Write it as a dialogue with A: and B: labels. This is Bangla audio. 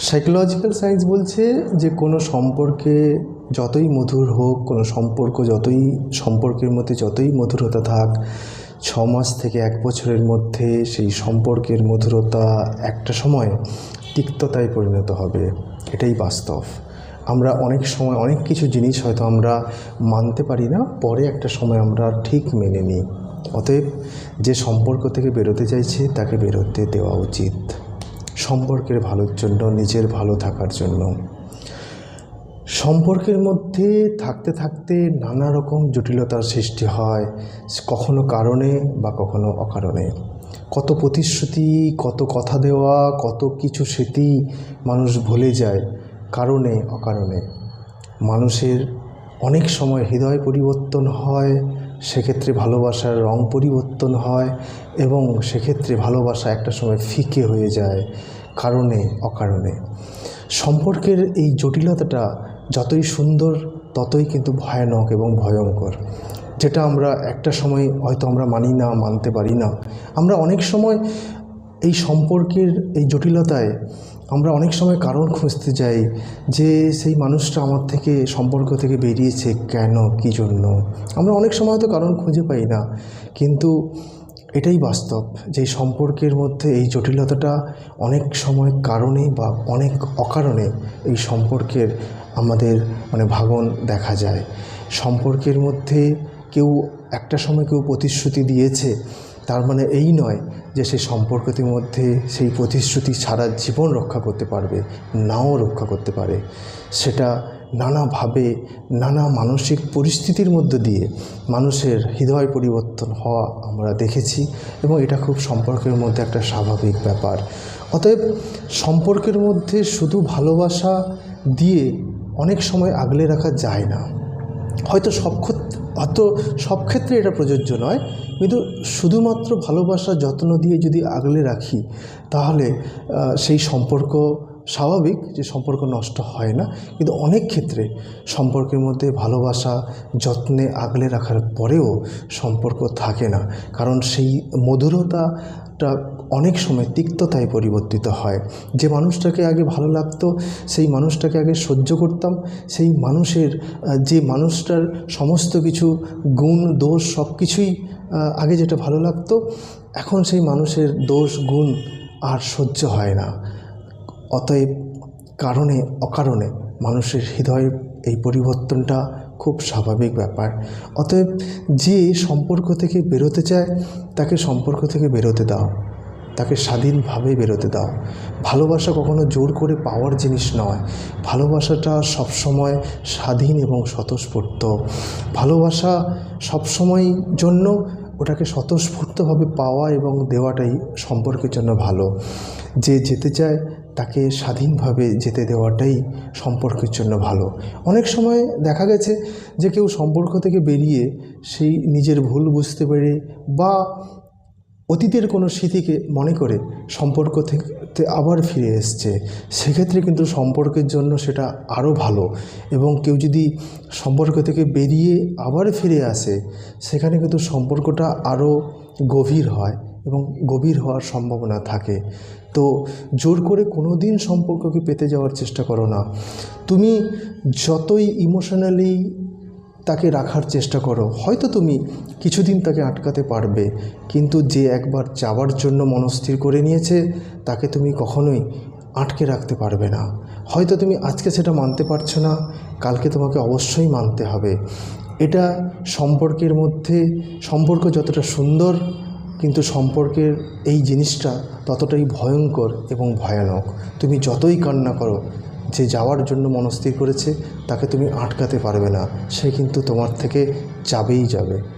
A: সাইকোলজিক্যাল সায়েন্স বলছে যে কোনো সম্পর্কে যতই মধুর হোক, কোনো সম্পর্ক যতই, সম্পর্কের মধ্যে যতই মধুরতা থাক, ছ মাস থেকে এক বছরের মধ্যে সেই সম্পর্কের মধুরতা একটা সময় তিক্ততায় পরিণত হবে। এটাই বাস্তব। আমরা অনেক সময় অনেক কিছু জিনিস হয়তো আমরা মানতে পারি না, পরে একটা সময় আমরা ঠিক মেনে নিই। অতএব যে সম্পর্ক থেকে বেরোতে চাইছে, তাকে বেরোতে দেওয়া উচিত। সম্পর্কের ভালোর জন্য, নিজের ভালো থাকার জন্য। সম্পর্কের মধ্যে থাকতে থাকতে নানা রকম জটিলতার সৃষ্টি হয়, কখনো কারণে বা কখনো অকারণে। কত প্রতিশ্রুতি, কত কথা দেওয়া, কত কিছু স্মৃতি মানুষ ভুলে যায়, কারণে, অকারণে। মানুষের অনেক সময় হৃদয় পরিবর্তন হয় সেক্ষেত্রে ভালোবাসার রং পরিবর্তন হয় এবং সেক্ষেত্রে ভালোবাসা একটা সময় ফিকে হয়ে যায় কারণে, অকারণে। সম্পর্কের এই জটিলতাটা যতই সুন্দর, ততই কিন্তু ভয়ানক এবং ভয়ঙ্কর। যেটা আমরা একটা সময় হয়তো আমরা মানি না, মানতে পারি না। আমরা অনেক সময় এই সম্পর্কের এই জটিলতায় আমরা অনেক সময় কারণ খুঁজতে যাই যে সেই মানুষটা আমার থেকে, সম্পর্ক থেকে বেরিয়েছে কেন, কী জন্য? আমরা অনেক সময় হয়তো কারণ খুঁজে পাই না। কিন্তু এটাই বাস্তব যে সম্পর্কের মধ্যে এই জটিলতাটা অনেক সময় কারণে বা অনেক অকারণে এই সম্পর্কের আমাদের মানে ভাগন দেখা যায়। সম্পর্কের মধ্যে কেউ একটা সময় কেউ প্রতিশ্রুতি দিয়েছে, তার মানে এই নয় যে সেই সম্পর্কটির মধ্যে সেই প্রতিশ্রুতি সারা জীবন রক্ষা করতে পারবে, নাও রক্ষা করতে পারে। সেটা নানাভাবে, নানা মানসিক পরিস্থিতির মধ্যে দিয়ে মানুষের হৃদয় পরিবর্তন হওয়া আমরা দেখেছি এবং এটা খুব সম্পর্কের মধ্যে একটা স্বাভাবিক ব্যাপার। অতএব সম্পর্কের মধ্যে শুধু ভালোবাসা দিয়ে অনেক সময় আগলে রাখা যায় না। হয়তো সব হয়তো সব ক্ষেত্রে এটা প্রযোজ্য নয়, কিন্তু শুধুমাত্র ভালোবাসা যত্ন দিয়ে যদি আগলে রাখি, তাহলে সেই সম্পর্ক স্বাভাবিক যে সম্পর্ক নষ্ট হয় না। কিন্তু অনেক ক্ষেত্রে সম্পর্কের মধ্যে ভালোবাসা যত্নে আগলে রাখার পরেও সম্পর্ক থাকে না। কারণ সেই মধুরতাটা অনেক সময় তিক্ততায় পরিবর্তিত হয়। যে মানুষটাকে আগে ভালো লাগতো, সেই মানুষটাকে আগে সহ্য করতাম, সেই মানুষের যে মানুষটার সমস্ত কিছু গুণ, দোষ সব কিছুই আগে যেটা ভালো লাগতো, এখন সেই মানুষের দোষ, গুণ আর সহ্য হয় না। অতএব কারণে, অকারণে মানুষের হৃদয় এই পরিবর্তনটা খুব স্বাভাবিক ব্যাপার। অতএব যে সম্পর্ক থেকে বেরোতে চায়, তাকে সম্পর্ক থেকে বেরোতে দাও। তাকে স্বাধীনভাবে বেরোতে দাও। ভালোবাসা কখনো জোর করে পাওয়ার জিনিস নয়। ভালোবাসাটা সবসময় স্বাধীন এবং স্বতঃস্ফূর্ত। ভালোবাসা সবসময় জন্য ওটাকে স্বতঃস্ফূর্তভাবে পাওয়া এবং দেওয়াটাই সম্পর্কের জন্য ভালো। যে যেতে চায় তাকে স্বাধীনভাবে যেতে দেওয়াটাই সম্পর্কের জন্য ভালো। অনেক সময় দেখা গেছে যে কেউ সম্পর্ক থেকে বেরিয়ে সেই নিজের ভুল বুঝতে পেরে বা অতীতের কোনো স্মৃতিকে মনে করে সম্পর্ক থেকে আবার ফিরে এসছে। সেক্ষেত্রে কিন্তু সম্পর্কের জন্য সেটা আরও ভালো এবং কেউ যদি সম্পর্ক থেকে বেরিয়ে আবার ফিরে আসে, সেখানে কিন্তু সম্পর্কটা আরও গভীর হয় এবং গভীর হওয়ার সম্ভাবনা থাকে। তো জোর করে কোনো দিন সম্পর্ককে পেতে যাওয়ার চেষ্টা করো না। তুমি যতই ইমোশনালি তাকে রাখার চেষ্টা করো। হয়তো তুমি কিছুদিন তাকে আটকাতে পারবে, কিন্তু যে একবার যাওয়ার জন্য মনস্থির করে নিয়েছে, তাকে তুমি কখনোই আটকে রাখতে পারবে না। হয়তো তুমি আজকে সেটা মানতে পারছ না, কালকে তোমাকে অবশ্যই মানতে হবে। এটা সম্পর্কের মধ্যে, সম্পর্ক যতটা সুন্দর, কিন্তু সম্পর্কের এই জিনিসটা ততটাই ভয়ঙ্কর এবং ভয়ানক। তুমি যতই কান্না করো যে যাওয়ার জন্য মনস্থির করেছে, তাকে তুমি আটকাতে পারবে না। সে কিন্তু তোমার থেকে যাবেই যাবে।